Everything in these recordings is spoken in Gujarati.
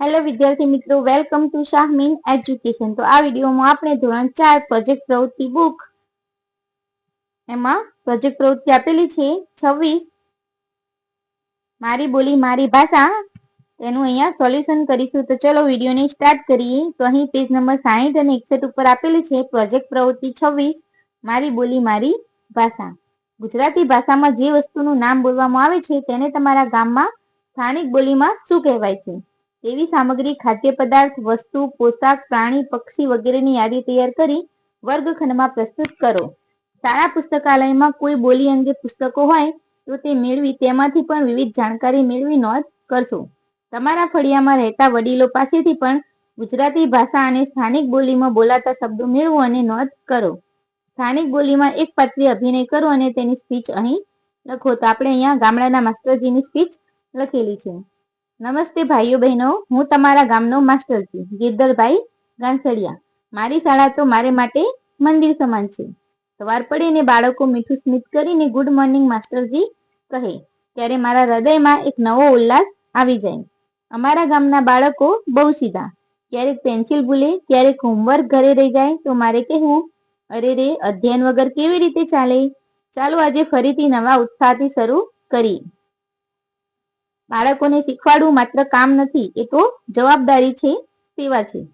હેલો વિદ્યાર્થી મિત્રો. વેલકમ ટુ શાહમીન એજ્યુકેશન તો આ વિડીયોમાં આપણે ધોરણ ચાર પ્રોજેક્ટ પ્રવૃત્તિ બુક એમાં પ્રોજેક્ટ પ્રવૃત્તિ આપેલી છે. છવ્વીસ. મારી બોલી, મારી ભાષા. તેનું અહીંયા સોલ્યુશન કરીશું. તો ચલો વિડીયોને સ્ટાર્ટ કરીએ. તો અહીં પેજ નંબર સાહીઠ અને એકસઠ ઉપર આપેલી છે પ્રોજેક્ટ પ્રવૃત્તિ છવ્વીસ. મારી બોલી, મારી ભાષા. ગુજરાતી ભાષામાં જે વસ્તુનું નામ બોલવામાં આવે છે, તેને તમારા ગામમાં સ્થાનિક બોલીમાં શું કહેવાય છે? તેવી સામગ્રી, ખાદ્ય પદાર્થ, વસ્તુ, પોશાક, પ્રાણી, પક્ષી વગેરેની યાદી તૈયાર કરી વર્ગખંડમાં પ્રસ્તુત કરો. શાળા પુસ્તકાલયમાં કોઈ બોલી અંગે પુસ્તકો હોય તો તે મેળવી તેમાંથી પણ વિવિધ જાણકારી મેળવી નોંધ કરશો. તમારા ફળિયામાં રહેતા વડીલો પાસેથી પણ ગુજરાતી ભાષા અને સ્થાનિક બોલીમાં બોલાતા શબ્દો મેળવો અને નોંધ કરો. સ્થાનિક બોલીમાં એક પાત્રી અભિનય કરો અને તેની સ્પીચ અહીં લખો. તો આપણે અહીંયા ગામડાના માસ્ટરજીની સ્પીચ લખેલી છે. નમસ્તે ભાઈઓ બહેનો, હું તમારા ગામનો માસ્ટર છું, ગિરધરભાઈ ગાંસડિયા. મારી શાળા તો મારે માટે મંદિર સમાન છે. સવાર પડે ને બાળકો મીઠું સ્મિત કરીને ગુડ મોર્નિંગ માસ્ટરજી કહે, ત્યારે મારા હૃદયમાં એક નવો ઉલ્લાસ આવી જાય. અમારા ગામના બાળકો બહુ સીધા. ક્યારેક પેન્સિલ ભૂલે, ક્યારેક હોમવર્ક ઘરે રહી જાય, તો મારે કહેવું, અરે રે, અધ્યયન વગર કેવી રીતે ચાલે? ચાલો આજે ફરીથી નવા ઉત્સાહથી શરૂ કરીએ. બાળકોને શીખવાડવું માત્ર કામ નથી, એ તો જવાબદારી છે, સેવા છે.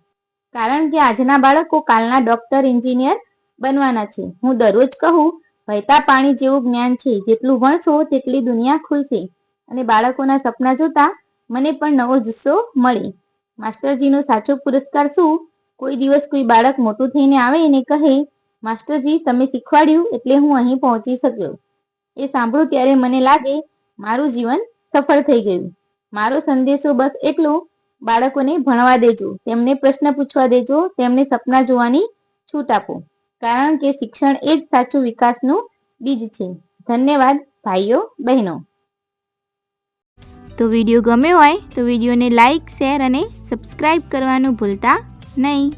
કારણ કે આજના બાળકો કાલના ડોક્ટર, એન્જિનિયર બનવાના છે. હું દરરોજ કહું, વહેતા પાણી જેવું જ્ઞાન છે, જેટલું ભણશો તેટલી દુનિયા ખુલશે. અને બાળકોના સપના જોતા મને પણ નવો જુસ્સો મળે. માસ્ટરજીનો સાચો પુરસ્કાર શું? કોઈ દિવસ કોઈ બાળક મોટું થઈને આવે અને કહે, માસ્ટરજી, તમે શીખવાડ્યું એટલે હું અહીં પહોંચી શક્યો. એ સાંભળું ત્યારે મને લાગે, મારું જીવન સફળ થઈ ગયું. મારો સંદેશો બસ એટલો, બાળકોને ભણવા દેજો, તેમને પ્રશ્ન પૂછવા દેજો, તેમને સપના જોવાની છૂટ આપો. કારણ કે શિક્ષણ એ જ સાચું વિકાસનું બીજ છે. ધન્યવાદ, ભાઈઓ, બહેનો. તો વીડિયો ગમ્યો હોય તો વિડીયોને લાઈક, શેર અને સબસ્ક્રાઈબ કરવાનું ભૂલતા નહીં.